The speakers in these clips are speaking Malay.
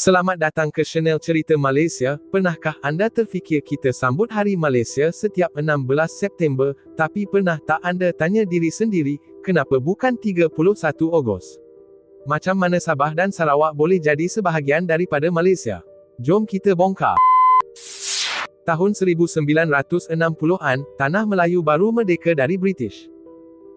Selamat datang ke Channel Cerita Malaysia. Pernahkah anda terfikir kita sambut Hari Malaysia setiap 16 September, tapi pernah tak anda tanya diri sendiri, kenapa bukan 31 Ogos? Macam mana Sabah dan Sarawak boleh jadi sebahagian daripada Malaysia? Jom kita bongkar. Tahun 1960-an, Tanah Melayu baru merdeka dari British.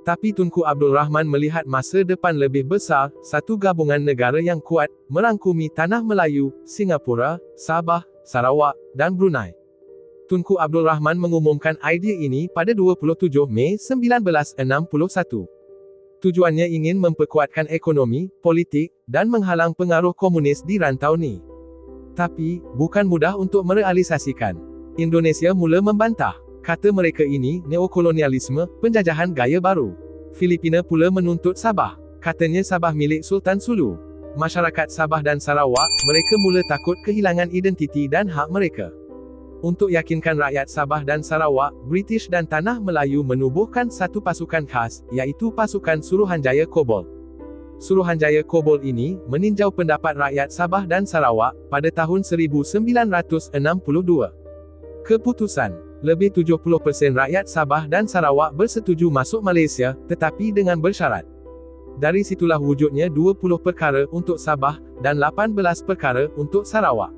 Tapi Tunku Abdul Rahman melihat masa depan lebih besar, satu gabungan negara yang kuat, merangkumi Tanah Melayu, Singapura, Sabah, Sarawak, dan Brunei. Tunku Abdul Rahman mengumumkan idea ini pada 27 Mei 1961. Tujuannya ingin memperkuatkan ekonomi, politik, dan menghalang pengaruh komunis di rantau ni. Tapi, bukan mudah untuk merealisasikan. Indonesia mula membantah. Kata mereka ini, neokolonialisme, penjajahan gaya baru. Filipina pula menuntut Sabah. Katanya Sabah milik Sultan Sulu. Masyarakat Sabah dan Sarawak, mereka mula takut kehilangan identiti dan hak mereka. Untuk yakinkan rakyat Sabah dan Sarawak, British dan Tanah Melayu menubuhkan satu pasukan khas, iaitu pasukan Suruhanjaya Kobol. Suruhanjaya Kobol ini, meninjau pendapat rakyat Sabah dan Sarawak, pada tahun 1962. Keputusan lebih 70% rakyat Sabah dan Sarawak bersetuju masuk Malaysia, tetapi dengan bersyarat. Dari situlah wujudnya 20 perkara untuk Sabah, dan 18 perkara untuk Sarawak.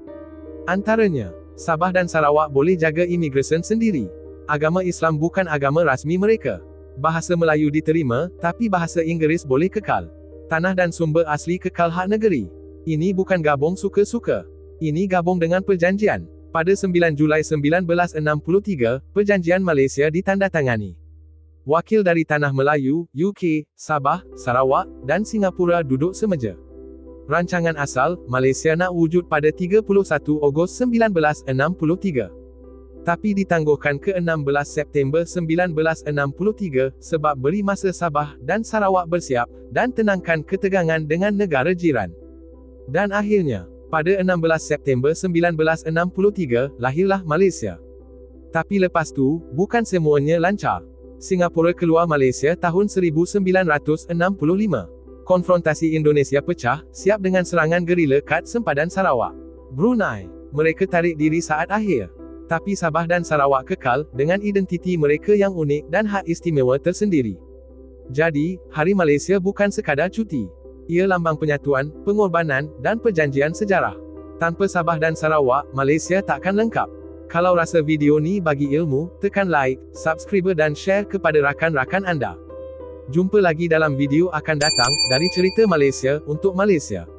Antaranya, Sabah dan Sarawak boleh jaga imigresen sendiri. Agama Islam bukan agama rasmi mereka. Bahasa Melayu diterima, tapi bahasa Inggeris boleh kekal. Tanah dan sumber asli kekal hak negeri. Ini bukan gabung suka-suka. Ini gabung dengan perjanjian. Pada 9 Julai 1963, Perjanjian Malaysia ditandatangani. Wakil dari Tanah Melayu, UK, Sabah, Sarawak, dan Singapura duduk semeja. Rancangan asal, Malaysia nak wujud pada 31 Ogos 1963. Tapi ditangguhkan ke 16 September 1963, sebab beri masa Sabah dan Sarawak bersiap, dan tenangkan ketegangan dengan negara jiran. Dan akhirnya, pada 16 September 1963, lahirlah Malaysia. Tapi lepas tu, bukan semuanya lancar. Singapura keluar Malaysia tahun 1965. Konfrontasi Indonesia pecah, siap dengan serangan gerila kat sempadan Sarawak. Brunei, mereka tarik diri saat akhir. Tapi Sabah dan Sarawak kekal, dengan identiti mereka yang unik dan hak istimewa tersendiri. Jadi, Hari Malaysia bukan sekadar cuti. Ia lambang penyatuan, pengorbanan, dan perjanjian sejarah. Tanpa Sabah dan Sarawak, Malaysia takkan lengkap. Kalau rasa video ni bagi ilmu, tekan like, subscribe dan share kepada rakan-rakan anda. Jumpa lagi dalam video akan datang, dari Cerita Malaysia, untuk Malaysia.